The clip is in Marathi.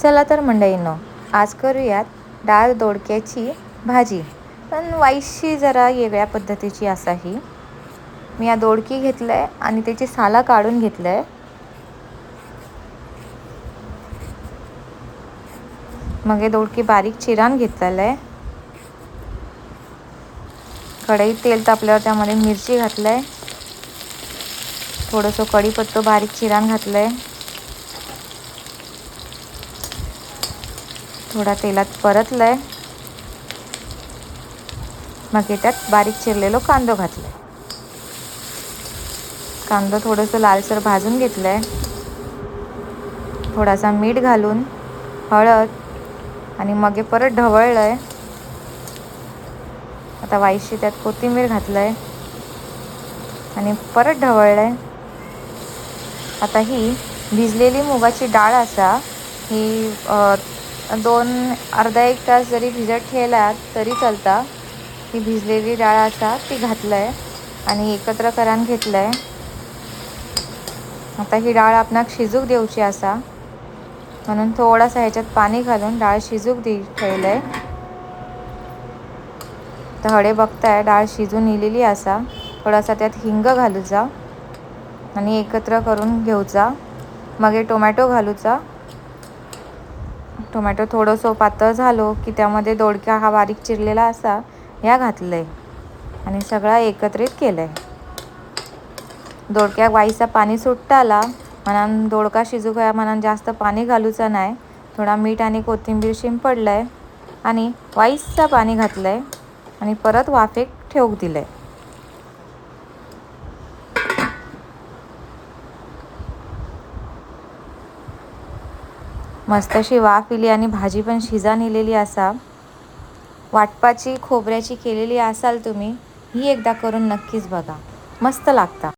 चला तर मंडळींनो आज करूयात डाळ दोडक्याची भाजी. पण वाईशी जरा वेगळ्या पद्धतीची असा ही मी या दोडकी घेतलं आहे आणि त्याची साला काढून घेतलं आहे मग हे दोडकी बारीक चिरान घेतलेलं आहे कढईत तेल तापल्यावर त्यामध्ये मिरची घातलं आहे थोडंसं कढीपत्तो बारीक चिरान घातलं आहे थोडा तेलात परतलं आहे मग त्यात बारीक चिरलेलो कांदो घातला आहे कांदो थोडंसं लालसर भाजून घेतलं आहे थोडासा मीठ घालून हळद आणि मगे परत ढवळलं आहे आता वाईशी त्यात कोथिंबीर घातलं आहे आणि परत ढवळलं आहे आता ही भिजलेली मुगाची डाळ असा ही दोन अर्धा एक तास जरी भिजत ठेवला तरी चलता. ही भिजलेली डाळ असा ती घातलं आहे आणि एकत्र करान घेतलं आहे आता ही डाळ आपणाक शिजूक देऊची असा म्हणून थोडासा ह्याच्यात पाणी घालून डाळ शिजूक दे ठेवलं आहे तर हडे बघताय डाळ शिजून इलेली असा थोडासा त्यात हिंग घालूचा आणि एकत्र करून घेऊचा. मग टोमॅटो घालूचा. टोमॅटो थोडंसं पातळ झालो की त्यामध्ये दोडक्या हा बारीक चिरलेला असा ह्या घातलं आहे आणि सगळा एकत्रित केलं आहे दोडक्या वाईचा पाणी सुट्टा आला मनान दोडका शिजू या म्हणून जास्त पाणी घालूचं नाही थोडा मीठ आणि कोथिंबीर शिंपडलं आहे आणि वाईसचं पाणी घातलं आहे आणि परत वाफेक ठेवूक दिलं आहे मस्त अशी वाफ इली आणि भाजी पण शिजा नेलेली असा. वाटपाची खोबऱ्याची केलेली असाल तुम्ही ही एकदा करून नक्कीच बघा. मस्त लागता.